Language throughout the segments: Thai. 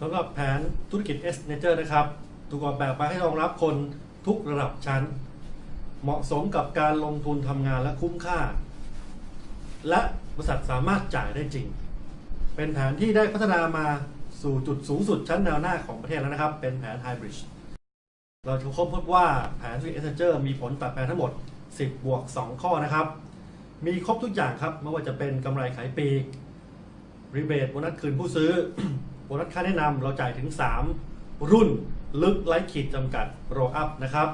สำหรับแผนธุรกิจ S Nature นะครับถูกออกแบบมาให้รองรับคนทุกระดับชั้น เหมาะสมกับการลงทุนทำงานและคุ้มค่า และบริษัทสามารถจ่ายได้จริง เป็นแผนที่ได้พัฒนามาสู่จุดสูงสุดชั้นแนวหน้าของประเทศแล้วนะครับ เป็นแผน Hybrid เราจะค้นพบว่าแผนธุรกิจ S Nature มีผลตัดแปลทั้งหมด 10 บวก 2 ข้อนะครับ มีครบทุกอย่างครับไม่ว่าจะเป็นกำไรขายปีรีเบทโบนัสคืนผู้ซื้อ โบนัสค่าแนะนำเราจ่ายถึง 3 รุ่นลึกไร้ขีดจำกัดโรอัพนะครับ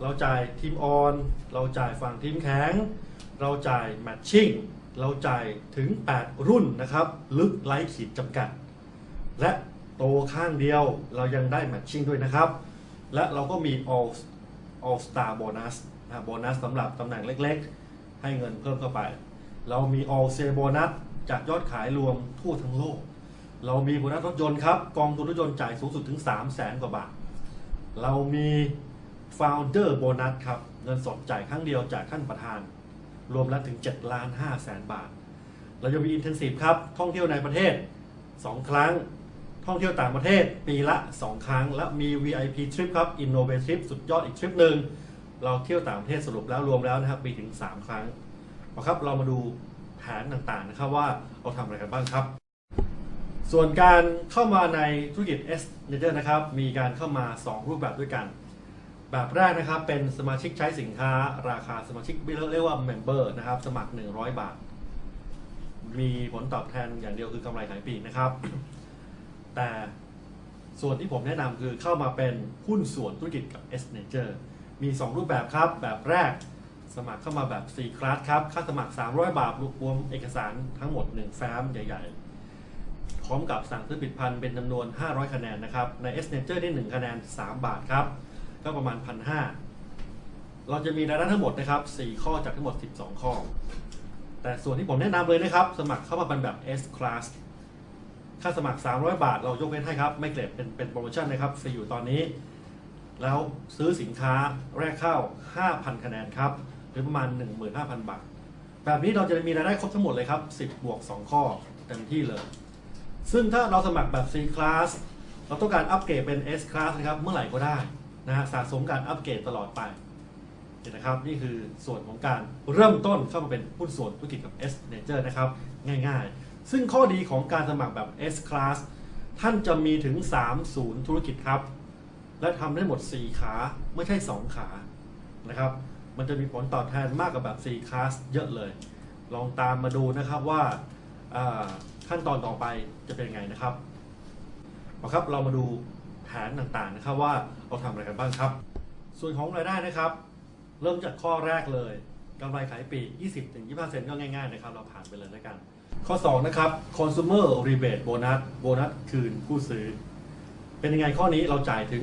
เราจ่ายทีมออน เราจ่ายฝั่งทีมแข็ง เราจ่ายแมทชิ่ง เราจ่ายถึง 8 รุ่นนะครับ ลึกไร้ขีดจำกัด และโตข้างเดียวเรายังได้แมทชิ่งด้วยนะครับ และเราก็มี all all star bonus นะโบนัสสำหรับตำแหน่งเล็กๆ ให้เงินเพิ่มเข้าไป เรามี all sale bonus จากยอดขายรวมทั่วทั้งโลก เรามีโบนัสรถยนต์ครับกองทุนรถยนต์จ่ายสูงสุดถึง 3 0 0แสนกว่าบาท เรามี founder bonus ครับเงินสดจ่ายครั้งเดียวจากท่านประธาน รวมแล้วถึง7ล้าน5แสนบาท เรายังมี intensive ครับ ท่องเที่ยวในประเทศ 2 ครั้ง ท่องเที่ยวต่างประเทศปีละ 2 ครั้ง และมี VIP trip ครับ innovative สุดยอดอีกทริปหนึ่งเราเที่ยวต่างประเทศสรุปแล้วรวมแล้วนะครับปีถึง 3 ครั้งครับเรามาดูแผนต่างๆนะครับว่าเราทำอะไรกันบ้างครับ ส่วนการเข้ามาในธุรกิจ S n a t u r นะครับ มีการเข้ามา 2 รูปแบบด้วยกัน แบบแรกนะครับเป็นสมาชิกใช้สินค้า ราคาสมาชิกเรียกว่า Member นะครับ สมัคร 100 บาท มีผลตอบแทนอย่างเดียวคือกำไรขายปีนะครับ แต่ส่วนที่ผมแนะนำคือเข้ามาเป็นหุ้นส่วนธุรกิจกับ S Nature มี 2 รูปแบบครับ แบบแรกสมัครเข้ามาแบบ C Class ครับ ค่าสมัคร 300 บาทรวมเอกสารทั้งหมด 1 แฟ้มใหญ่ ๆ พร้อมกับสั่งซื้อผลิตภัณฑ์เป็นจำนวน 500 คะแนนนะครับ ใน S Nature ได้ 1 คะแนน 3 บาทครับ ก็ประมาณ 1,500 เราจะมีรายได้ทั้งหมดนะครับ 4 ข้อจากทั้งหมด 12 ข้อ แต่ส่วนที่ผมแนะนำเลยนะครับ สมัครเข้ามาเป็นแบบ S Class ค่าสมัคร 300 บาท เรายกเว้นให้ครับ ไม่เก็บเป็นเป็นโปรโมชั่นนะครับฟรีอยู่ตอนนี้ แล้วซื้อสินค้าแรกเข้า 5,000 คะแนนครับ หรือประมาณ 15,000 บาท แบบนี้เราจะมีรายได้ครบทั้งหมดเลยครับ 10 บวก 2 ข้อเต็มที่เลย ซึ่งถ้าเราสมัครแบบ C Class เราต้องการอัปเกรดเป็น S Class นะครับเมื่อไหร่ก็ได้นะฮะสะสมการอัปเกรดตลอดไปเห็นนะครับนี่คือส่วนของการเริ่มต้นเข้ามาเป็นหุ้นส่วนธุรกิจกับ S Nature นะครับง่ายๆ ซึ่งข้อดีของการสมัครแบบ S Class ท่านจะมีถึง 3 ศูนย์ธุรกิจครับ และทำได้หมด 4 ขาไม่ใช่ 2 ขานะครับ มันจะมีผลตอบแทนมากกว่าแบบ 4 class เยอะเลย ลองตามมาดูนะครับว่าอ่า ขั้นตอนต่อไปจะเป็นยังไงนะครับเอาครับเรามาดูแผนต่างๆนะครับว่าเราทำอะไรกันบ้างครับ ส่วนของรายได้นะครับ เริ่มจากข้อแรกเลยกำไรขายปีก20-25เซนก็ง่ายๆนะครับ เราผ่านไปเลยแล้วกัน ข้อ 2 นะครับ consumer rebate bonus โบนัสคืนผู้ซื้อ เป็นยังไงข้อนี้เราจ่ายถึง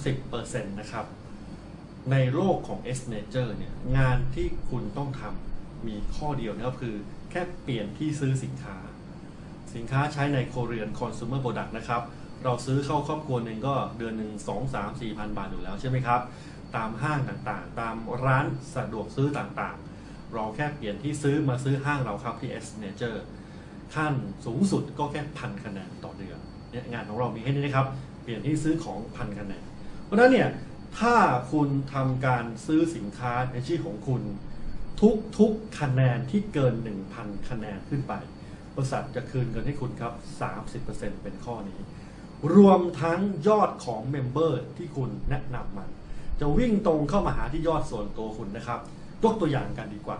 30%นะครับ ในโลกของ S Nature เนี่ย งานที่คุณต้องทำมีข้อเดียวนะครับคือแค่เปลี่ยนที่ซื้อสินค้า สินค้าใช้ในโคเรียน consumer product นะครับ เราซื้อเข้าครอบครัวหนึ่งก็เดือนหนึ่ง2 3 4พันบาทอยู่แล้วใช่ไหมครับ ตามห้างต่างๆ ตามร้านสะดวกซื้อต่างๆ เราแค่เปลี่ยนที่ซื้อมาซื้อห้างเราครับที่ S Nature ขั้นสูงสุดก็แค่พันคะแนนต่อเดือนเนี่ยงานของเรามีแค่นี้นะครับ เปลี่ยนที่ซื้อของพันคะแนน เพราะฉะนั้นเนี่ยถ้าคุณทำการซื้อสินค้าในชื่อของคุณทุกทุกๆคะแนนที่เกิน 1,000 คะแนนขึ้นไป บริษัทจะคืนเงินให้คุณครับ 30%เป็นข้อนี้ รวมทั้งยอดของเมมเบอร์ที่คุณแนะนำมัน จะวิ่งตรงเข้ามาหาที่ยอดส่วนตัวคุณนะครับ ยกตัวอย่างกันดีกว่า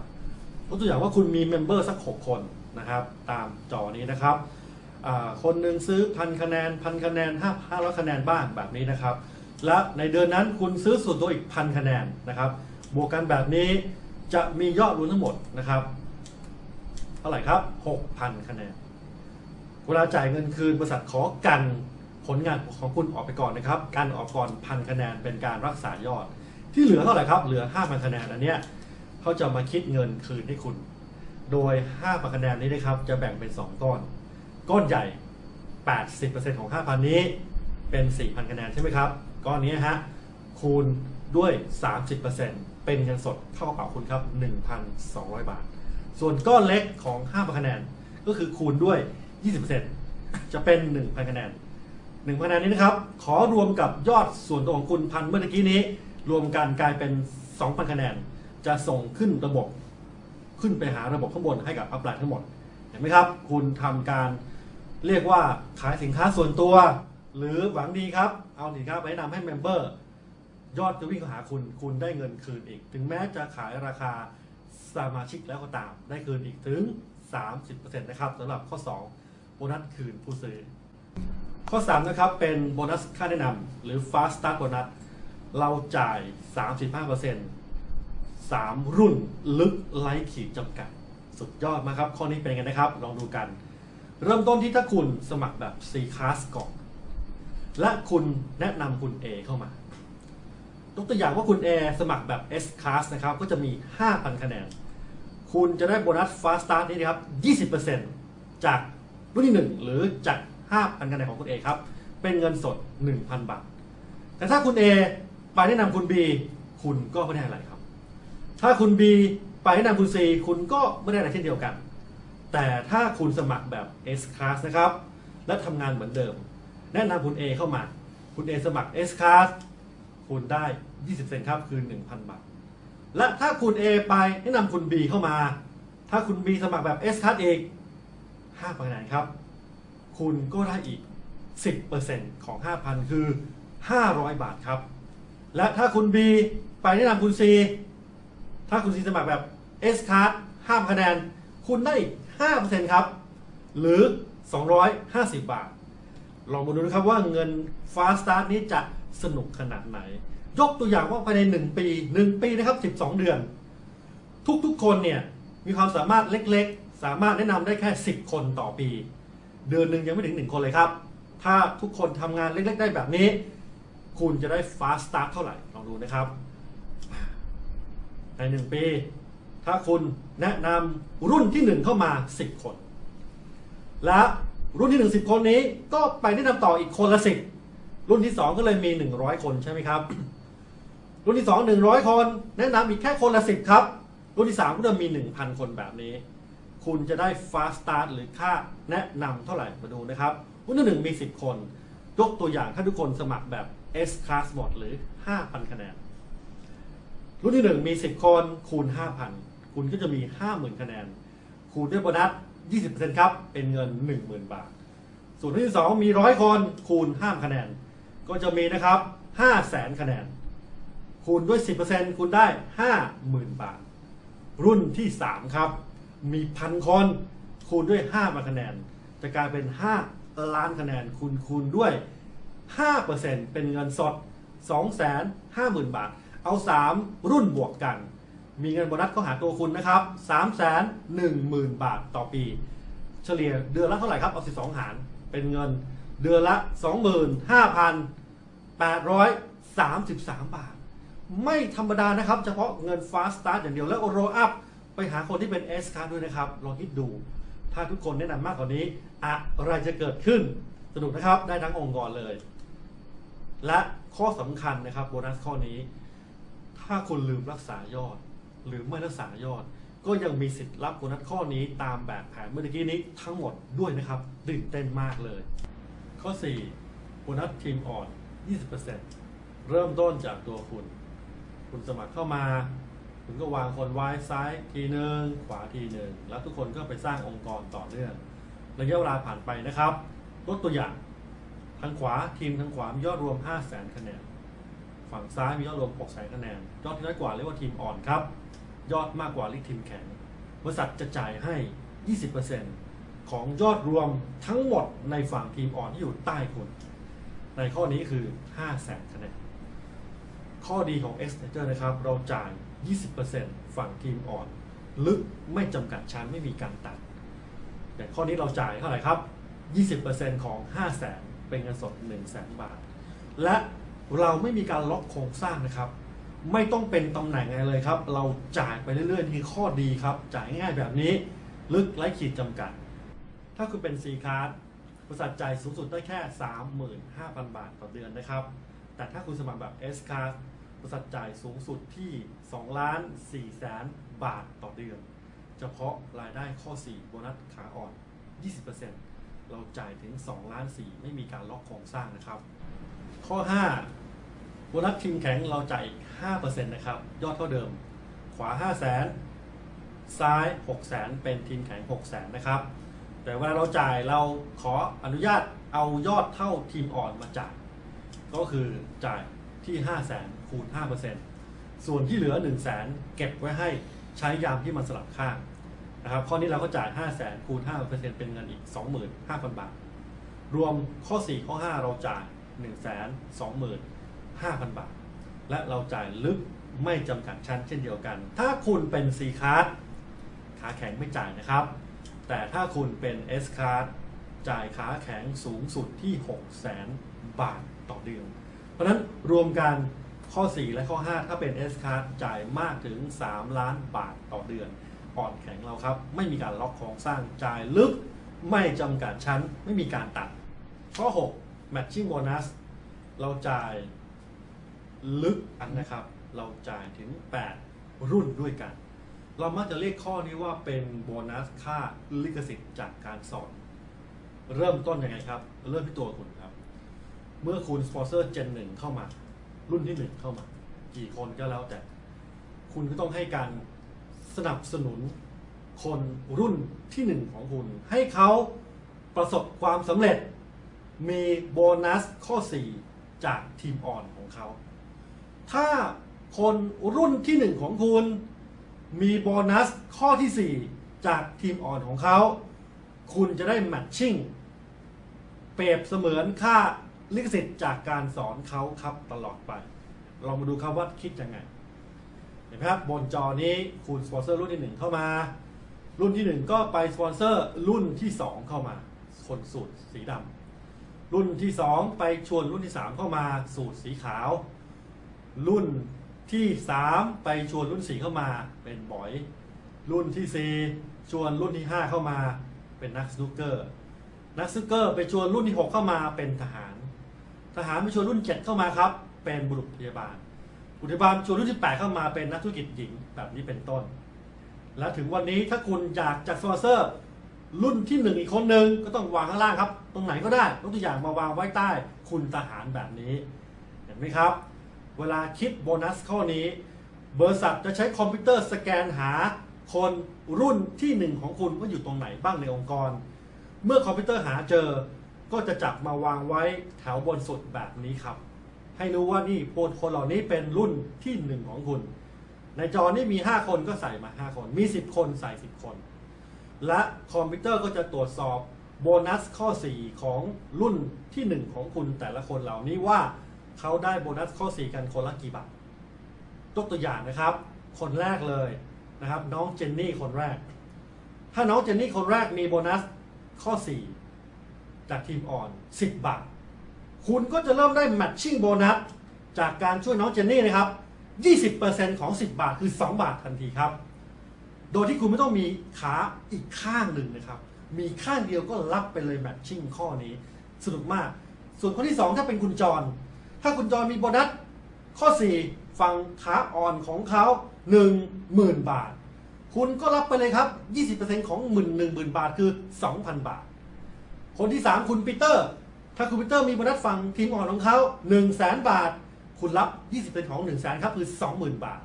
ยกตัวอย่างว่าคุณมีเมมเบอร์สัก 6 คนนะครับ ตามจอนี้นะครับคนหนึ่งซื้อพันคะแนนพันคะแนนห้าห้าร้อยคะแนนบ้างแบบนี้นะครับ และในเดือนนั้นคุณซื้อส่วนตัวอีกพันคะแนนนะครับ บวกกันแบบนี้จะมียอดรวมทั้งหมดนะครับ ท่าไหร่ครับ 6,000 คะแนน เวลาจ่ายเงินคืนบริษัทขอกันผลงานของคุณออกไปก่อนนะครับ การออกก่อนพันคะแนนเป็นการรักษายอด ที่เหลือเท่าไหร่ครับ เหลือ 5,000 คะแนนอันเนี้ยเขาจะมาคิดเงินคืนให้คุณ โดย 5,000 คะแนนนี้นะครับ จะแบ่งเป็น 2 ก้อน ก้อนใหญ่ 80%ของ 5,000 นี้เป็น 4,000 คะแนนใช่ไหมครับ ก้อนนี้ฮะ คูณด้วย 30%เป็นเงินสดเข้ากระเป๋าคุณครับ 1,200 บาท ส่วนก้อนเล็กของ5,000คะแนน ก็คือคูณด้วย 20%จะเป็น 1,000คะแนนหนึ่งคะแนนนี้นะครับ ขอรวมกับยอดส่วนตัวของคุณพันเมื่อกี้นี้ รวมกันกลายเป็น 2,000คะแนน จะส่งขึ้นระบบ ขึ้นไปหาระบบข้างบนให้กับอัพไลน์ทั้งหมด เห็นไหมครับ คุณทำการเรียกว่าขายสินค้าส่วนตัว หรือหวังดีครับ เอาสินค้าไปแนะนำให้เมมเบอร์ยอดจะวิ่งเข้าหาคุณ คุณได้เงินคืนอีก ถึงแม้จะขายราคา สมาชิกแล้วก็ตาม ได้คืนอีกถึง 30%นะครับสำหรับข้อ 2 โบนัสคืนผู้ซื้อ ข้อ 3 นะครับ เป็นโบนัสค่าแนะนำหรือ fast start bonus เราจ่าย 35% 3 รุ่นลึกไร้ขีดจำกัด สุดยอดมากครับ ข้อนี้เป็นไงนะครับ ลองดูกัน เริ่มต้นที่ถ้าคุณสมัครแบบ C class ก่อน และคุณแนะนำคุณ A เข้ามายกตัวอย่างว่าคุณ A สมัครแบบ S class นะครับ ก็จะมี 5,000 คะแนน คุณจะได้โบนัส fast start นี้นะครับ 20%จากรุ่นที่ 1 หรือจาก 5,000คะแนนของคุณ A ครับ เป็นเงินสด 1,000 บาท แต่ถ้าคุณ A ไปแนะนำคุณ B คุณก็ไม่ได้อะไรครับ ถ้าคุณ B ไปแนะนำคุณ C คุณก็ไม่ได้อะไรเช่นเดียวกัน แต่ถ้าคุณสมัครแบบ S class นะครับ และทำงานเหมือนเดิม แนะนำคุณ A เข้ามา คุณ A สมัคร S class คุณได้ 20%ครับ คือ 1,000 บาท และถ้าคุณ A ไปแนะนำคุณ B เข้ามา ถ้าคุณ B สมัครแบบ S class อีก5คะแนนครับ คุณก็ได้อีก 10%ของ 5,000 คือ 500 บาทครับ และถ้าคุณ B ไปแนะนำคุณ C ถ้าคุณ C สมัครแบบ S card 5คะแนน คุณได้อีก 5%ครับ หรือ 250 บาท ลองมาดูนะครับว่าเงิน Fast Start นี้จะสนุกขนาดไหน ยกตัวอย่างว่าภายใน 1 ปี 1 ปีนะครับ 12 เดือน ทุกๆคนเนี่ยมีความสามารถเล็กๆ สามารถแนะนำได้แค่ 10 คนต่อปี เดือนหนึ่งยังไม่ถึง 1 คนเลยครับ ถ้าทุกคนทำงานเล็กๆ ได้แบบนี้ คุณจะได้ Fast Start เท่าไหร่ลองดูนะครับ ใน 1 ปี ถ้าคุณแนะนำรุ่นที่ 1 เข้ามา 10 คน และรุ่นที่ 1 10 คนนี้ก็ไปแนะนำต่ออีกคนละ 10 รุ่นที่ 2 ก็เลยมี 100 คนใช่ไหมครับ รุ่นที่2 100คน แนะนำอีกแค่คนละ10ครับ รุ่นที่3ก็จะมี1,000คนแบบนี้ คุณจะได้ fast start หรือค่าแนะนำเท่าไหร่มาดูนะครับ รุ่นที่1มี10คน ยกตัวอย่างถ้าทุกคนสมัครแบบ S class หมดหรือ5,000คะแนน รุ่นที่1มี10คนคูณ5,000คุณก็จะมี50,000คะแนน คูณด้วยโบนัส20%ครับ เป็นเงิน10,000บาท ส่วนรุ่นที่2มี100คนคูณ5คะแนน ก็จะมีนะครับ500,000คะแนน คูณด้วย 10%คูณได้ 50,000 บาท รุ่นที่ 3 ครับ มีพันคนคูณด้วย5มาคะแนน จะกลายเป็น 5 ล้านคะแนนคูณคูณด้วย 5%เป็นเงินสด 250,000 บาท เอา 3 รุ่นบวกกัน มีเงินโบนัสเข้าหาตัวคุณนะครับ 310,000 บาทต่อปี เฉลี่ยเดือนละเท่าไหร่ครับ เอา 12 หาร เป็นเงินเดือนละ 25,833 บาท ไม่ธรรมดานะครับ เฉพาะเงิน Fast Start อย่างเดียวแล้วโรอัพไปหาคนที่เป็น S card ด้วยนะครับ ลองคิดดู ถ้าทุกคนแนะนำมากกว่านี้ อะไรจะเกิดขึ้น สนุกนะครับ ได้ทั้งองค์กรเลย และข้อสำคัญนะครับโบนัสข้อนี้ ถ้าคุณลืมรักษายอด หรือไม่รักษายอด ก็ยังมีสิทธิ์รับโบนัสข้อนี้ตามแบบแผนเมื่อกี้นี้ทั้งหมดด้วยนะครับตื่นเต้นมากเลย ข้อ4โบนัสทีมอ่อน 20%เริ่มต้นจากตัวคุณ คุณสมัครเข้ามา คุณก็วางคนไว้ซ้ายทีหนึ่งขวาทีหนึ่งแล้วทุกคนก็ไปสร้างองค์กรต่อเนื่องระยะเวลาผ่านไปนะครับยกตัวอย่างทางขวาทีมทางขวามียอดรวม 5 0 0 0 0 0คะแนนฝั่งซ้ายมียอดรวม 6 0 0 0 0คะแนนยอดที่น้อยกว่าเรียกว่าทีมอ่อนครับ ยอดมากกว่าเรียกทีมแข็งบริษัทจะจ่ายให้ 20%ของยอดรวมทั้งหมดในฝั่งทีมอ่อนที่อยู่ใต้คุณในข้อนี้คือ 5 0 0 0 0 0คะแนน ข้อดีของ X n a t u r e นะครับ เราจ่าย 20%ฝั่งทีมอ่อน ลึกไม่จำกัดชั้นไม่มีการตัดแต่ข้อนี้เราจ่ายเท่าไหร่ครับ 20%ของ 5 0 0 0 0 0เป็นเงินสด 1 0 0 0 0 0 บาท และเราไม่มีการล็อกโครงสร้างนะครับ ไม่ต้องเป็นตำแหน่งอะไรเลยครับ เราจ่ายไปเรื่อยๆนี่ข้อดีครับ จ่ายง่ายๆแบบนี้ ลึกไร้ขีดจำกัด ถ้าคุณเป็น C card บริษัทจ่ายสูงสุดได้แค่ 35,000 บาทต่อเดือนนะครับ แต่ถ้าคุณสมัครแบบ S card บริษัทจ่ายสูงสุดที่2ล้าน4แสนบาทต่อเดือน เฉพาะรายได้ข้อ 4 โบนัสขาอ่อน 20%เราจ่ายถึง2ล้าน4ไม่มีการล็อกโครงสร้างนะครับ ข้อ 5 โบนัสทีมแข็งเราจ่ายอีก5%นะครับ ยอดเท่าเดิม ขวา 5 0 0 0 0 0ซ้าย 6 0 0 0 0เป็นทีมแข็ง 6 0 0 0 0นะครับ แต่เวลาเราจ่ายเราขออนุญาตเอายอดเท่าทีมอ่อนมาจ่าย ก็คือจ่ายที่ 5 0 0 0 0 0 คูณ 5%ส่วนที่เหลือ 1 0 0 0 0 0เก็บไว้ให้ใช้ยามที่มันสลับข้างนะครับข้อนี้เราก็จ่าย 5 0 0 0 0 0คูณ 5%เป็นเงินอีก 25,000 บาท รวมข้อ 4 ข้อ 5 เราจ่าย 1 2 5 0 0 0 บาท และเราจ่ายลึกไม่จำกัดชั้นเช่นเดียวกัน ถ้าคุณเป็น C card ขาแข็งไม่จ่ายนะครับ แต่ถ้าคุณเป็น S card จ่ายขาแข็งสูงสุดที่ 6 0 0 0 0 0 บาทต่อเดือน เพราะนั้นรวมกัน ข้อ 4 และข้อ 5 ถ้าเป็น S card จ่ายมากถึง 3 ล้านบาทต่อเดือนอ่อนแข็งเราครับ ไม่มีการล็อกโครงสร้างจ่ายลึก ไม่จำกัดชั้น ไม่มีการตัด ข้อ 6 matching bonus เราจ่ายลึกอันนะครับ เราจ่ายถึง 8 รุ่นด้วยกัน เรามักจะเรียกข้อนี้ว่าเป็นโบนัสค่าลิขสิทธิ์จากการสอน เริ่มต้นยังไงครับ เริ่มที่ตัวคุณครับ เมื่อคุณสปอนเซอร์เจนหนึ่งเข้ามา รุ่นที่หนึ่งเข้ามา กี่คนก็แล้วแต่ คุณก็ต้องให้การสนับสนุนคนรุ่นที่หนึ่งของคุณ ให้เขาประสบความสำเร็จ มีโบนัสข้อ 4 จากทีมอ่อนของเขา ถ้าคนรุ่นที่หนึ่งของคุณ มีโบนัสข้อที่ 4 จากทีมอ่อนของเขา คุณจะได้แมทชิ่งเปรียบเสมือนค่า ลิขสิทธิ์จากการสอนเขาครับตลอดไป เรามาดูครับว่าคิดยังไง เห็นไหมครับบนจอนี้คุณสปอนเซอร์รุ่นที่ 1 เข้ามา รุ่นที่ 1 ก็ไปสปอนเซอร์รุ่นที่ 2 เข้ามา คนสูตรสีดำรุ่นที่ 2 ไปชวนรุ่นที่ 3 เข้ามาสูตรสีขาว รุ่นที่ 3 ไปชวนรุ่น4เข้ามาเป็นบอย รุ่นที่4ชวนรุ่นที่ 5 เข้ามาเป็นนักสนุกเกอร์นักสนุกเกอร์ไปชวนรุ่นที่ 6 เข้ามาเป็นทหาร ทหารไปชวนรุ่น7เข้ามาครับ เป็นบุรุษพยาบาล บุรุษพยาบาลชวนรุ่นที่ 8 เข้ามาเป็นนักธุรกิจหญิงแบบนี้เป็นต้น และถึงวันนี้ถ้าคุณอยากจัดสปอนเซอร์ รุ่นที่หนึ่งอีกคนหนึ่งก็ต้องวางข้างล่างครับ ตรงไหนก็ได้ยกตัวอย่างมาวางไว้ใต้คุณทหารแบบนี้ เห็นไหมครับ เวลาคิดโบนัสข้อนี้ บริษัทจะใช้คอมพิวเตอร์สแกนหาคนรุ่นที่หนึ่งของคุณว่าอยู่ตรงไหนบ้างในองค์กร เมื่อคอมพิวเตอร์หาเจอ ก็จะจับมาวางไว้แถวบนสุดแบบนี้ครับ ให้รู้ว่านี่คนคนเหล่านี้เป็นรุ่นที่หนึ่งของคุณ ในจอนี้มี 5 คนก็ใส่มา 5 คน มี 10 คนใส่ 10 คน และคอมพิวเตอร์ก็จะตรวจสอบโบนัสข้อ 4 ของรุ่นที่ 1 ของคุณแต่ละคนเหล่านี้ว่าเขาได้โบนัสข้อ 4 กันคนละกี่บาทยกตัวอย่างนะครับ คนแรกเลยนะครับ น้องเจนนี่คนแรก ถ้าน้องเจนนี่คนแรกมีโบนัสข้อ 4 จากทีมอ่อน 10 บาท คุณก็จะเริ่มได้แมทชิ่งโบนัสจากการช่วยน้องเจนนี่นะครับ 20%ของ 10 บาทคือ 2 บาททันทีครับ โดยที่คุณไม่ต้องมีขาอีกข้างหนึ่งนะครับ มีข้างเดียวก็รับไปเลยแมทชิ่งข้อนี้ สนุกมาก ส่วนข้อที่ 2 ถ้าเป็นคุณจร ถ้าคุณจรมีโบนัสข้อ 4 ฝั่งขาอ่อนของเขา 10,000 บาท คุณก็รับไปเลยครับ 20%ของ 1 1 0 0 0 บาทคือ 2,000 บาท คนที่ 3 คุณปีเตอร์ ถ้าคุณปีเตอร์มีโบนัสฝั่งทีมอ่อนของเขา1 0 0 0 0 0บาท คุณรับ 20%ของ1 0 0 0 0 0ครับคือ 20,000 บาท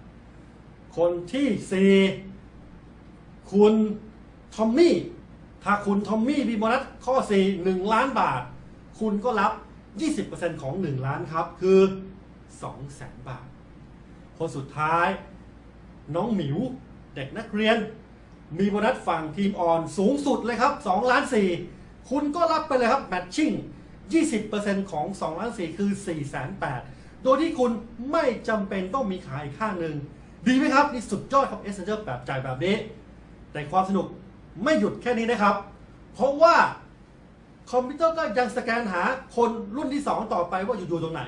คนที่ 4 คุณทอมมี่ ถ้าคุณทอมมี่มีโบนัสข้อ 4 1 ล้านบาท คุณก็รับ 20%ของ 1 ล้านครับ คือ200,000บาท คนสุดท้าย น้องหมิวเด็กนักเรียน มีโบนัสฝั่งทีมอ่อนสูงสุดเลยครับ2ล้าน4 คุณก็รับไปเลยครับแมทชิ่ง20%ของ2ล้าน4คือ4 8 0 0 0โดยที่คุณไม่จำเป็นต้องมีขาอีกข้างหนึ่ง ดีไหมครับ นี่สุดยอดครับ Messenger แบบจ่ายแบบนี้ แต่ความสนุกไม่หยุดแค่นี้นะครับ เพราะว่าคอมพิวเตอร์ก็ยังสแกนหาคนรุ่นที่ 2 ต่อไปว่าอยู่อยู่ตรงไหน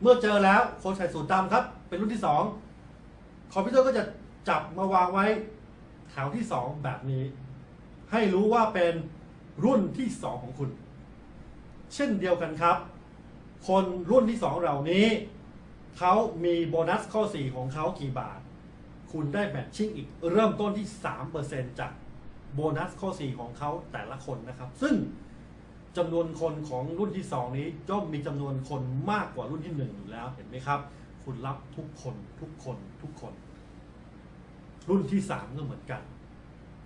เมื่อเจอแล้วคนใส่สูทดำครับ เป็นรุ่นที่ 2 คอมพิวเตอร์ก็จะจับมาวางไว้แถวที่ 2 แบบนี้ ให้รู้ว่าเป็น รุ่นที่2ของคุณ เช่นเดียวกันครับ คนรุ่นที่2เหล่านี้เขามีโบนัสข้อ 4 ของเขากี่บาท คุณได้แมทชิ่งอีกเริ่มต้นที่ 3%จากโบนัสข้อ 4 ของเขาแต่ละคนนะครับ ซึ่งจำนวนคนของรุ่นที่ 2 นี้ย่อมมีจำนวนคนมากกว่ารุ่นที่ 1 อยู่แล้วเห็นไหมครับ คุณรับทุกคนทุกคนทุกคน รุ่นที่ 3 ก็เหมือนกัน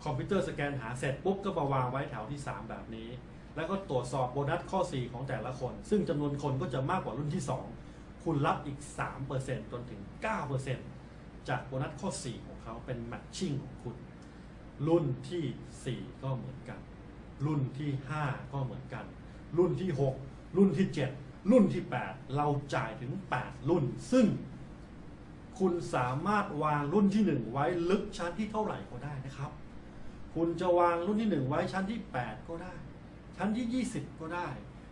คอมพิวเตอร์สแกนหาเสร็จปุ๊บก็มาวางไว้แถวที่ 3 แบบนี้ แล้วก็ตรวจสอบโบนัสข้อ 4 ของแต่ละคน ซึ่งจำนวนคนก็จะมากกว่ารุ่นที่ 2 คุณรับอีก 3%จนถึง 9%จากโบนัสข้อ 4 ของเขาเป็นแมทชิ่งของคุณ รุ่นทีสี่4 ก็เหมือนกัน รุ่นที่ 5 ก็เหมือนกัน รุ่นที่ 6 รุ่นที่ 7 รุ่นที่ 8 เราจ่ายถึง 8 รุ่น ซึ่งคุณสามารถวางรุ่นที่ 1 ไว้ลึกชั้นที่เท่าไหร่ก็ได้นะครับ คุณจะวางรุ่นที่ 1 ไว้ชั้นที่ 8 ก็ได้ ชั้นที่ 20 ก็ได้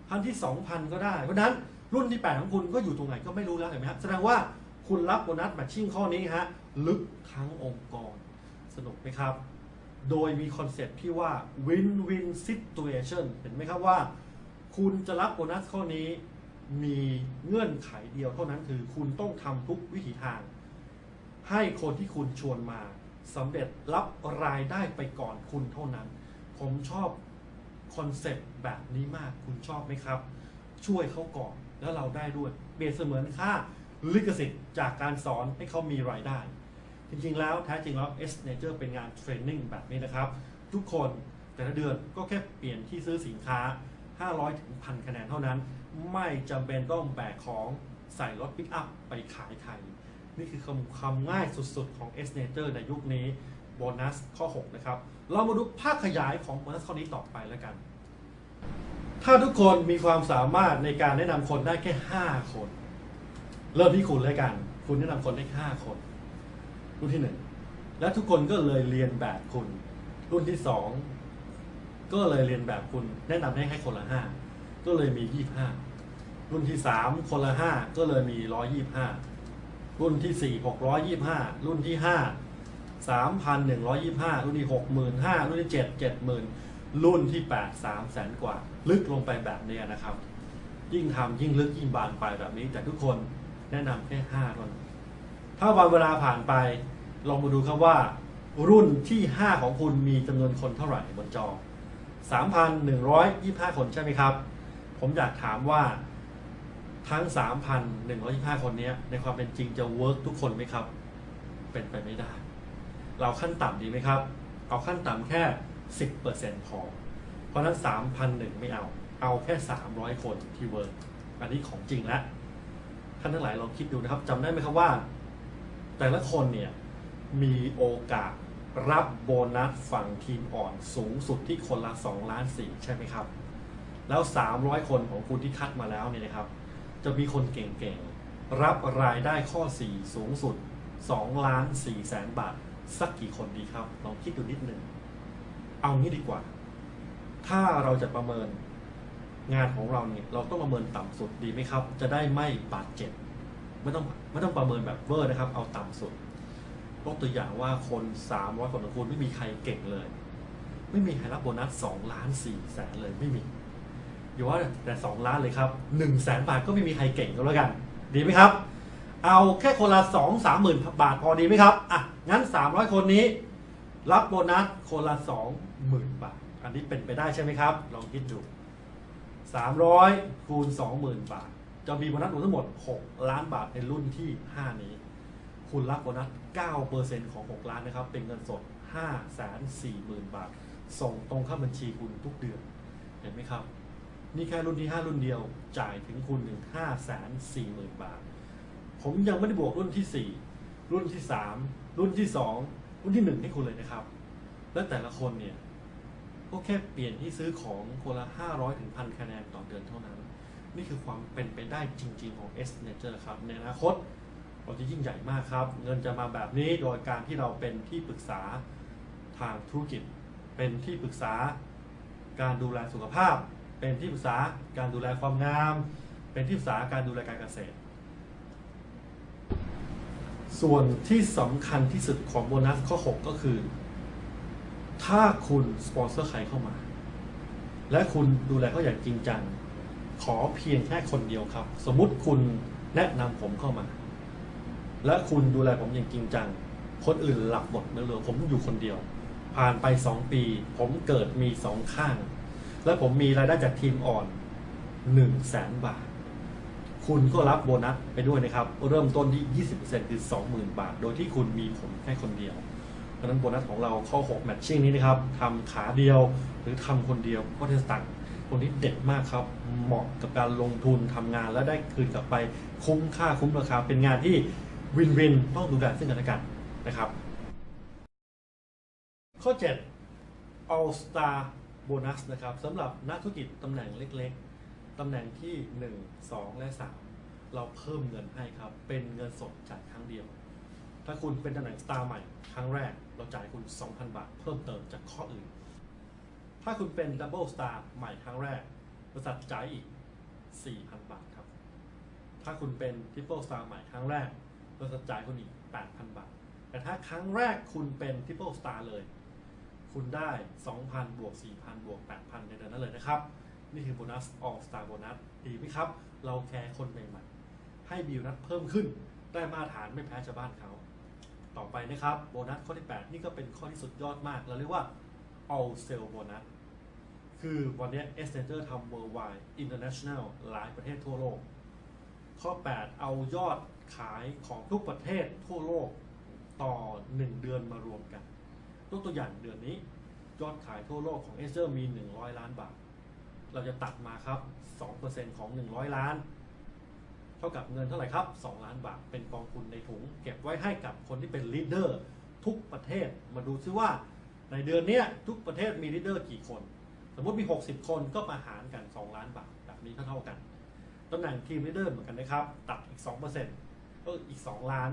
ชั้นที่ 2,000 ก็ได้ เพราะฉะนั้นรุ่นที่ 8 ของคุณก็อยู่ตรงไหนก็ไม่รู้แล้วเห็นไหมครับแสดงว่าคุณรับโบนัสแมทชิ่งข้อนี้ฮะลึกทั้งองค์กร สนุกไหมครับ โดยมีคอนเซ็ปต์ที่ว่า win-win situation เห็นไหมครับว่า คุณจะรับโบนัสข้อนี้มีเงื่อนไขเดียวเท่านั้นคือคุณต้องทำทุกวิถีทาง ให้คนที่คุณชวนมา สำเร็จรับรายได้ไปก่อนคุณเท่านั้น ผมชอบคอนเซ็ปต์แบบนี้มากคุณชอบไหมครับ ช่วยเขาก่อนแล้วเราได้ด้วยเปรียบเสมือนค่าลิขสิทธิ์จากการสอนให้เขามีรายได้ จริงๆแล้วแท้จริงแล้ว S Nature เป็นงานเทรนนิ่งแบบนี้นะครับ ทุกคนแต่ละเดือนก็แค่เปลี่ยนที่ซื้อสินค้า 500ถึงพันคะแนนเท่านั้น ไม่จำเป็นต้องแบกของใส่รถปิกอัพไปขายใคร นี่คือคำคำง่ายสุดๆ ของ S Nature ในยุคนี้โบนัสข้อ 6 นะครับ เรามาดูภาคขยายของโบนัสข้อนี้ต่อไปแล้วกัน ถ้าทุกคนมีความสามารถในการแนะนำคนได้แค่ 5 คน เริ่มที่คุณเลยกัน คุณแนะนำคนได้ 5 คนรุ่นที่ 1 และทุกคนก็เลยเรียนแบบคุณ รุ่นที่ 2 ก็เลยเรียนแบบคุณ แนะนำให้ให้คนละ 5 ก็เลยมี 25 รุ่นที่ 3 คนละ 5 ก็เลยมี 125 รุ่นที่ 4 625 รุ่นที่ 5 3,125 รุ่นที่ 65,000 รุ่นที่ 7 70,000 รุ่นที่ 8 3แสนกว่า ลึกลงไปแบบนี้นะครับ ยิ่งทำยิ่งลึกยิ่งบานไปแบบนี้ แต่ทุกคนแนะนำแค่5เท่านั้นถ้าวันเวลาผ่านไป ลองมาดูครับว่า รุ่นที่ 5 ของคุณมีจำนวนคนเท่าไหร่บนจอ 3,125 คนใช่ไหมครับ ผมอยากถามว่า ทั้ง 3,125 คนนี้ในความเป็นจริงจะเวิร์กทุกคนไหมครับ เป็นไปไม่ได้ เราขั้นต่ำดีไหมครับ เอาขั้นต่ำแค่ 10%พอ เพราะฉะนั้น 3,001 ไม่เอา เอาแค่ 300 คนที่เวิร์กอันนี้ของจริงแล้วท่านทั้งหลายลองคิดดูนะครับจำได้ไหมครับว่า แต่ละคนเนี่ยมีโอกาสรับโบนัสฝั่งทีมอ่อนสูงสุดที่คนละ2ล้าน4ใช่ไหมครับ แล้ว 300 คนของคุณที่คัดมาแล้วเนี่ยนะครับ จะมีคนเก่งๆ รับรายได้ข้อ 4 สูงสุด2ล้าน4แสนบาท สักกี่คนดีครับ ลองคิดดูนิดหนึ่งเอางี้ดีกว่า ถ้าเราจะประเมินงานของเราเนี่ยเราต้องประเมินต่ำสุดดีไหมครับ จะได้ไม่บาดเจ็บไม่ต้องไม่ต้องประเมินแบบเวอร์นะครับ เอาต่ำสุดยกตัวอย่างว่าคน300คนของคุณไม่มีใครเก่งเลย ไม่มีใครรับโบนัส2ล้าน4แสนเลยไม่มี อย่าว่าแต่ 2 ล้านเลยครับ1แสนบาทก็ไม่มีใครเก่งก็แล้วกัน ดีไหมครับ เอาแค่คนละ2 3หมื่นบาทพอดีไหมครับอะงั้น 300 คนนี้ รับโบนัสคนละ 2 0,000 บาท อันนี้เป็นไปได้ใช่ไหมครับ ลองคิดดู300คูณ20,000 บาท จะมีโบนัสรวมทั้งหมด 6 ล้านบาทในรุ่นที่ 5 นี้ คุณรับโบนัส 9%ของ 6 ล้านนะครับ เป็นเงินสด 540,000 บาท ส่งตรงเข้าบัญชีคุณทุกเดือน เห็นไหมครับ นี่แค่รุ่นที่ 5 รุ่นเดียว จ่ายถึงคุณถึง540,000 บาท ผมยังไม่ได้บวกรุ่นที่ 4 รุ่นที่ 3 รุ่นที่ 2 รุ่นที่ 1 ให้คุณเลยนะครับ และแต่ละคนเนี่ยก็แค่เปลี่ยนที่ซื้อของคนละ 500ถึงพันคะแนนต่อเดือนเท่านั้น นี่คือความเป็นไปได้จริง ๆ ของ S Nature ครับ ในอนาคตเราจะยิ่งใหญ่มากครับ เงินจะมาแบบนี้โดยการที่เราเป็นที่ปรึกษาทางธุรกิจ เป็นที่ปรึกษาการดูแลสุขภาพ เป็นที่ปรึกษาการดูแลความงาม เป็นที่ปรึกษาการดูแลการเกษตร ส่วนที่สำคัญที่สุดของโบนัสข้อ 6 ก็คือ ถ้าคุณสปอนเซอร์ใครเข้ามา และคุณดูแลเขาอย่างจริงจัง ขอเพียงแค่คนเดียวครับ สมมุติคุณแนะนำผมเข้ามา และคุณดูแลผมอย่างจริงจัง คนอื่นหลับหมดไม่เหลือผมอยู่คนเดียว ผ่านไป 2 ปี ผมเกิดมีสองข้าง และผมมีรายได้จากทีมอ่อน1 0 0 0 0แสนบาท คุณก็รับโบนัสไปด้วยนะครับ เริ่มต้นที่ 20%คือ 20,000 บาท โดยที่คุณมีผมแค่คนเดียวเพราะนั้นโบนัสของเราข้อ 6 แมทชิ่งนี้นะครับทำขาเดียวหรือทำคนเดียวก็จะตังค์คนนี้เด็ดมากครับ เหมาะกับการลงทุนทำงานและได้คืนกลับไปคุ้มค่าคุ้มราคา เป็นงานที่วินวินต้องดูแลซึ่งกันและกันนะครับ ข้อ 7 All Star Bonus นะครับสำหรับนักธุรกิจตำแหน่งเล็กๆตำแหน่งที่ 1 2 และ 3 เราเพิ่มเงินให้ครับ เป็นเงินสดจ่ายครั้งเดียว ถ้าคุณเป็นตำแหน่งสตาร์ใหม่ครั้งแรกเราจ่ายคุณ 2,000 บาท เพิ่มเติมจากข้ออื่น ถ้าคุณเป็นดับเบิลสตาร์ใหม่ครั้งแรกบริษัทจ่ายอีก 4,000 บาทครับ ถ้าคุณเป็นทริปเปิลสตาร์ใหม่ครั้งแรกบริษัทจ่ายคุณอีก 8,000 บาท แต่ถ้าครั้งแรกคุณเป็นทริปเปิลสตาร์เลย คุณได้ 2,000 บวก 4,000 บวก 8,000 ในเดือนนั้นเลยนะครับ นี่คือโบนัส All Star โบนัสดีไหมครับ เราแคร์คนใหม่ๆ ให้บิวนัสเพิ่มขึ้น ได้มาตรฐานไม่แพ้ชาวบ้านเขา ต่อไปนะครับโบนัสข้อที่ 8 นี่ก็เป็นข้อที่สุดยอดมากเราเรียกว่า All Sale Bonus คือวันนี้ S Center ทำ Worldwide International หลายประเทศทั่วโลก ข้อ 8 เอายอดขายของทุกประเทศทั่วโลกต่อ 1 เดือนมารวมกัน ยกตัวอย่างเดือนนี้ ยอดขายทั่วโลกของเอเจอร์มี 100 ล้านบาท เราจะตัดมาครับ 2%ของ 100 ล้าน เท่ากับเงินเท่าไหร่ครับ 2 ล้านบาท เป็นกองทุนในถุง เก็บไว้ให้กับคนที่เป็นลีดเดอร์ทุกประเทศ มาดูซิว่าในเดือนนี้ทุกประเทศมีลีดเดอร์กี่คน สมมติมี 60 คนก็มาหารกัน 2 ล้านบาท แบบนี้ก็เท่ากันตำแหน่งทีมลีดเดอร์เหมือนกันนะครับ ตัดอีก2%ก็อีก 2 ล้าน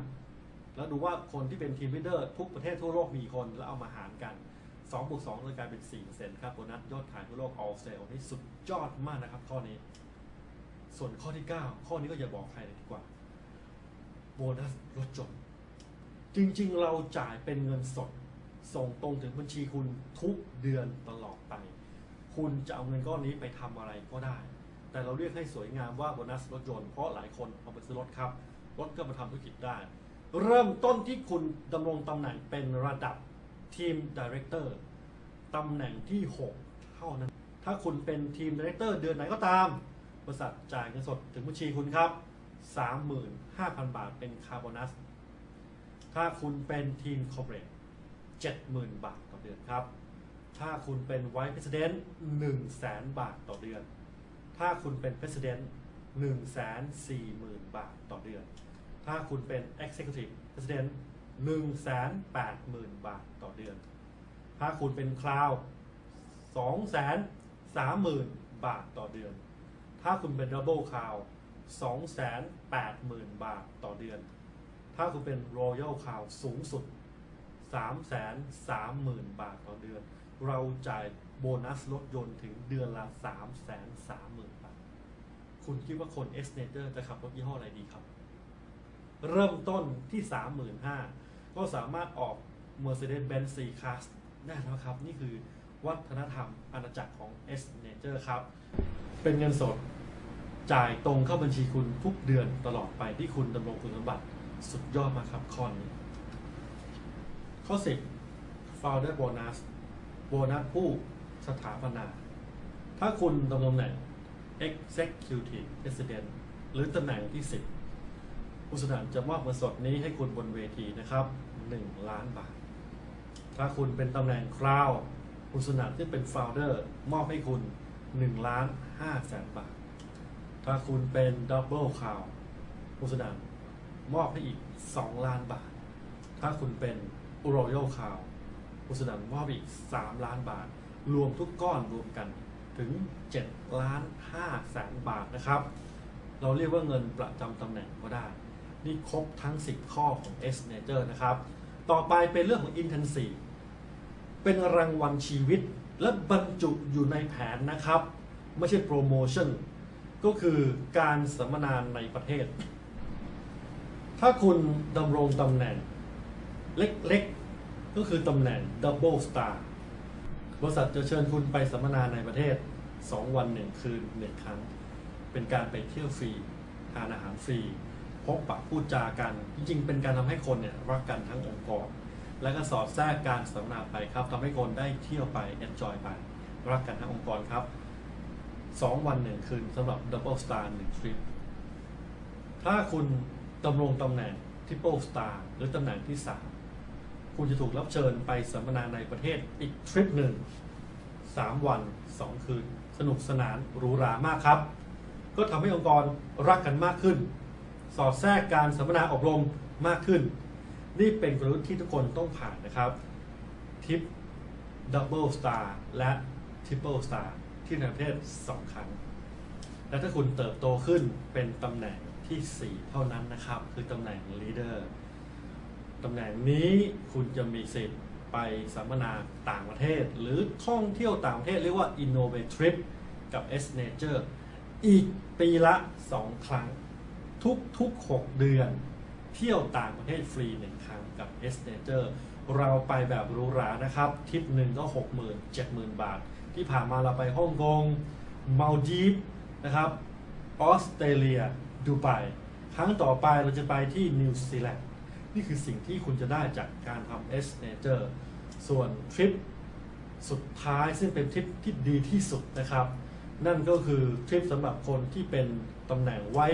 แล้วดูว่าคนที่เป็นทีมลีดเดอร์ทุกประเทศทั่วโลกมีคนแล้วเอามาหารกัน2บวก2เลยกลายเป็น4%ครับโบนัสยอดขายทั่วโลก all sale นี่สุดยอดมากนะครับ ข้อนี้ ส่วนข้อที่ 9 ข้อนี้ก็อย่าบอกใครเลยดีกว่า โบนัสรถจดจริงๆ เราจ่ายเป็นเงินสด ส่งตรงถึงบัญชีคุณทุกเดือนตลอดไป คุณจะเอาเงินก้อนนี้ไปทำอะไรก็ได้ แต่เราเรียกให้สวยงามว่าโบนัสรถยนต์เพราะหลายคนเอาไปซื้อรถครับ รถก็มาทำธุรกิจได้ เริ่มต้นที่คุณดำรงตำแหน่งเป็นระดับทีมดีเรคเตอร์ตำแหน่งที่ 6 เท่านั้น ถ้าคุณเป็นทีมดีเรคเตอร์เดือนไหนก็ตาม บริษัทจ่ายเงินสดถึงบัญชีคุณครับ 35,000 บาทเป็นคาร์บอนัส ถ้าคุณเป็นทีมคอร์เปอเรท70,000 บาทต่อเดือนครับ ถ้าคุณเป็นไวท์เพรสเดนต์100,000บาทต่อเดือน ถ้าคุณเป็นเพรสเดนต์140,000 บาทต่อเดือน ถ้าคุณเป็น Executive President 180,000 บาทต่อเดือน ถ้าคุณเป็นคลาว230,000 บาทต่อเดือน ถ้าคุณเป็น Double Cloud 280,000 บาทต่อเดือน ถ้าคุณเป็น Royal Cloud สูงสุด 330,000 บาทต่อเดือน เราจ่ายโบนัสรถยนต์ถึงเดือนละ 330,000 บาท คุณคิดว่าคน S n a t o r จะขับรถยี่ห้ออะไรดีครับ เริ่มต้นที่ 35,000 ก็สามารถออก Mercedes-Benz C-Class ได้แล้วครับ นี่คือวัฒนธรรมอาณาจักรของ S Nature ครับ เป็นเงินสดจ่ายตรงเข้าบัญชีคุณทุกเดือนตลอดไปที่คุณดำรงคุณสมบัติสุดยอดมากครับข้อนี้ ข้อ 10 Founder Bonus โบนัสผู้สถาปนา ถ้าคุณดำรงตำแหน่ง Executive President หรือตำแหน่งที่ 10 ผู้สนับจะมอบเงินสดนี้ให้คุณบนเวทีนะครับ1ล้านบาท ถ้าคุณเป็นตำแหน่งคราวผู้สนับที่เป็น Founder มอบให้คุณ1ล้าน5แสนบาท ถ้าคุณเป็น Double ข่าวผู้สนับมอบให้อีก 2 ล้านบาท ถ้าคุณเป็น Royal ข่าวผู้สนับมอบอีก 3 ล้านบาท รวมทุกก้อนรวมกันถึง7ล้าน5แสนบาทนะครับ เราเรียกว่าเงินประจำตำแหน่งก็ได้ นี่ครบทั้ง 10 ข้อของ S Nature นะครับ ต่อไปเป็นเรื่องของ Intensive เป็นรางวัลชีวิตและบรรจุอยู่ในแผนนะครับ ไม่ใช่โปรโมชั่นก็คือการสัมมนาในประเทศ ถ้าคุณดำรงตำแหน่ง เล็กๆ ก็คือตำแหน่ง Double Star บริษัทจะเชิญคุณไปสัมมนาในประเทศ 2 วัน1คืน1ครั้ง เป็นการไปเที่ยวฟรี ทานอาหารฟรี พบปะพูดจากัน จริงๆ เป็นการทำให้คนเนี่ยรักกันทั้งองค์กร และก็สอดแทรกการสัมมนาไปครับทำให้คนได้เที่ยวไป enjoy ไป รักกันทั้งองค์กรครับ 2 วัน1คืนสำหรับ Double Star 1ทริปถ้าคุณดำรงตำแหน่ง Triple Star หรือตำแหน่งที่ 3 คุณจะถูกรับเชิญไปสัมมนาในประเทศอีกทริปหนึ่ง3 วัน 2 คืน สนุกสนานหรูหรามากครับ ก็ทำให้องค์กรรักกันมากขึ้น สอดแทรกการสัมมนาอบรมมากขึ้น นี่เป็นกลยุทธ์ที่ทุกคนต้องผ่านนะครับทิปดับเบิลสตาร์และทริปเปิลสตาร์ที่ในประเทศ 2 ครั้ง และถ้าคุณเติบโตขึ้นเป็นตำแหน่งที่ 4 เท่านั้นนะครับ คือตำแหน่งลีดเดอร์ตำแหน่งนี้คุณจะมีสิทธิ์ไปสัมมนาต่างประเทศ หรือท่องเที่ยวต่างประเทศ เรียกว่า Innovate Trip กับ S Nature อีกปีละ 2 ครั้ง ทุกทุก 6 เดือน เที่ยวต่างประเทศฟรี1ครั้งกับ S Nature เราไปแบบหรูหรานะครับทริปหนึ่งก็ 60,000 70,000 บาท ที่ผ่านมาเราไปฮ่องกงมาลดีฟนะครับออสเตรเลียดูไบครั้งต่อไปเราจะไปที่นิวซีแลนด์นี่คือสิ่งที่คุณจะได้จากการทำ S Nature ส่วนทริปสุดท้ายซึ่งเป็นทริปที่ดีที่สุดนะครับ นั่นก็คือทริปสำหรับคนที่เป็นตำแหน่งไว้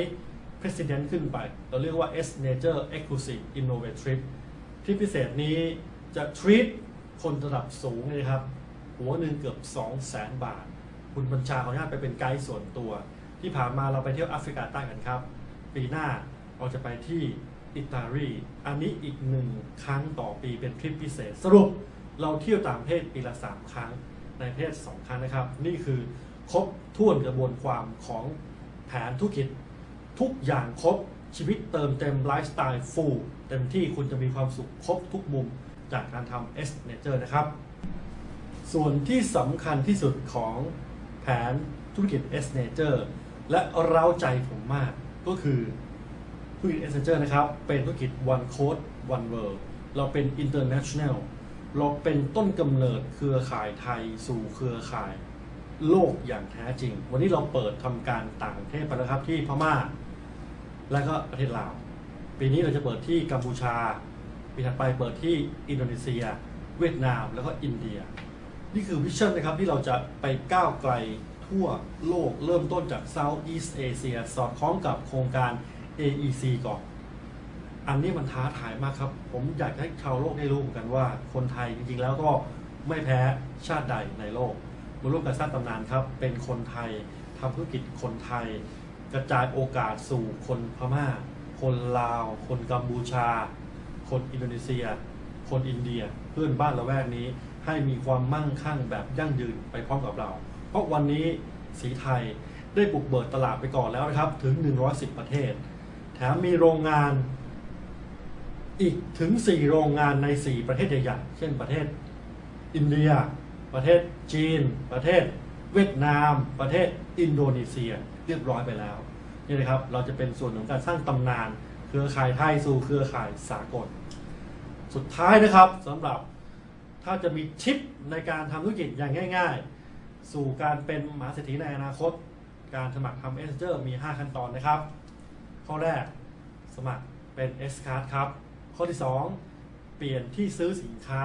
President ขึ้นไป เราเรียกว่า S Nature Exclusive Innovate Trip ทริปพิเศษนี้จะทริปคนระดับสูงเลยครับ หัวหนึ่งเกือบ 2 0 0แสนบาท คุณบัญชาขออนุญาตไปเป็นไกด์ส่วนตัว ที่ผ่านมาเราไปเที่ยวแอฟริกาใต้กันครับ ปีหน้าเราจะไปที่อิตาลี อันนี้อีกหนึ่งครั้งต่อปีเป็นทริปพิเศษ สรุปเราเที่ยวต่างประเทศปีละ 3 ครั้ง ในประเทศ 2 ครั้งนะครับ นี่คือครบถ้วนกระบวนความของแผนธุรกิจ ทุกอย่างครบชีวิตเติมเต็มไลฟ์สไตล์ฟูลเต็มที่คุณจะมีความสุขครบทุกมุมจากการทำ S Nature นะครับ ส่วนที่สำคัญที่สุดของแผนธุรกิจ S Nature และเร้าใจผมมากก็คือธุรกิจ S Nature นะครับ เป็นธุรกิจ One Code One World เราเป็น International เราเป็นต้นกำเนิดเครือข่ายไทยสู่เครือข่ายโลกอย่างแท้จริง วันนี้เราเปิดทำการต่างประเทศไปแล้วครับที่พม่า และก็ประเทศลาว ปีนี้เราจะเปิดที่กัมพูชา ปีถัดไปเปิดที่อินโดนีเซีย เวียดนามแล้วก็อินเดีย นี่คือวิชั่นนะครับที่เราจะไปก้าวไกลทั่วโลกเริ่มต้นจาก Southeast Asia สอดคล้องกับโครงการ AEC ก่อน อันนี้มันท้าทายมากครับ ผมอยากให้ชาวโลกได้รู้เหมือนกันว่า คนไทยจริงๆแล้วก็ไม่แพ้ชาติใดในโลกมาร่วมกันสร้างตำนานครับ เป็นคนไทยทำธุรกิจคนไทย กระจายโอกาสสู่คนพม่า คนลาว คนกัมพูชา คนอินโดนีเซีย คนอินเดีย เพื่อนบ้านละแวกนี้ ให้มีความมั่งคั่งแบบยั่งยืนไปพร้อมกับเรา เพราะวันนี้สีไทยได้บุกเบิดตลาดไปก่อนแล้วนะครับ ถึง 110 ประเทศ แถมมีโรงงานอีกถึง 4 โรงงานใน 4 ประเทศใหญ่ๆ เช่นประเทศอินเดีย ประเทศจีน ประเทศเวียดนาม ประเทศอินโดนีเซีย รียบร้อยไปแล้วนี่นะครับ เราจะเป็นส่วนของการสร้างตำนาน เครือข่ายไทยสู่เครือข่ายสากล สุดท้ายนะครับสำหรับถ้าจะมีทิปในการทำธุรกิจอย่างง่าย ๆ สู่การเป็นมหาเศรษฐีในอนาคต การสมัครทำเอสเจอร์มี 5 ขั้นตอนนะครับ ข้อแรกสมัครเป็น S Card ครับ ข้อที่ 2 เปลี่ยนที่ซื้อสินค้า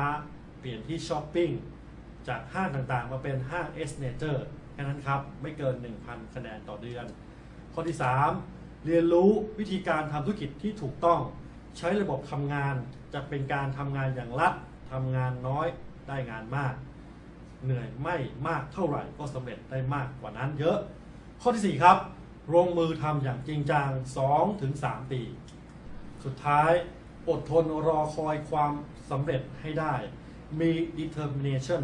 เปลี่ยนที่ช้อปปิ้งจากห้างต่างๆ มาเป็นห้าง S Nature แค่นั้นครับ ไม่เกิน 1,000 คะแนนต่อเดือน ข้อที่ 3 เรียนรู้วิธีการทำธุรกิจที่ถูกต้อง ใช้ระบบทำงานจะเป็นการทำงานอย่างรัดทำงานน้อยได้งานมาก เหนื่อยไม่มากเท่าไหร่ก็สำเร็จได้มากกว่านั้นเยอะ ข้อที่ 4 ครับลงมือทำอย่างจริงจัง2-3 ปี สุดท้ายอดทนรอคอยความสำเร็จให้ได้ มี determination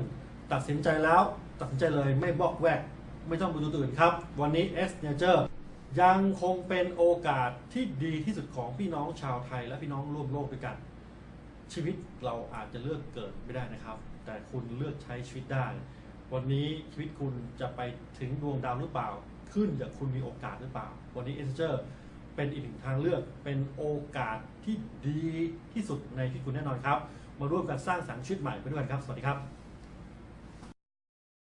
ตัดสินใจแล้ว ตัดสินใจเลยไม่บอกแวก ไม่ต้องไปดูตัวอื่นครับ วันนี้ S Nature ยังคงเป็นโอกาสที่ดีที่สุดของพี่น้องชาวไทยและพี่น้องร่วมโลกด้วยกัน ชีวิตเราอาจจะเลือกเกิดไม่ได้นะครับ แต่คุณเลือกใช้ชีวิตได้ วันนี้ชีวิตคุณจะไปถึงดวงดาวหรือเปล่า ขึ้นจากคุณมีโอกาสหรือเปล่า วันนี้ e n t e r เป็นอีกหนึ่งทางเลือกเป็นโอกาสที่ดีที่สุดในที่คุณแน่นอนครับ มาร่วมกันสร้างสรรค์ชีวิตใหม่ไปด้วยกันครับ สวัสดีครับ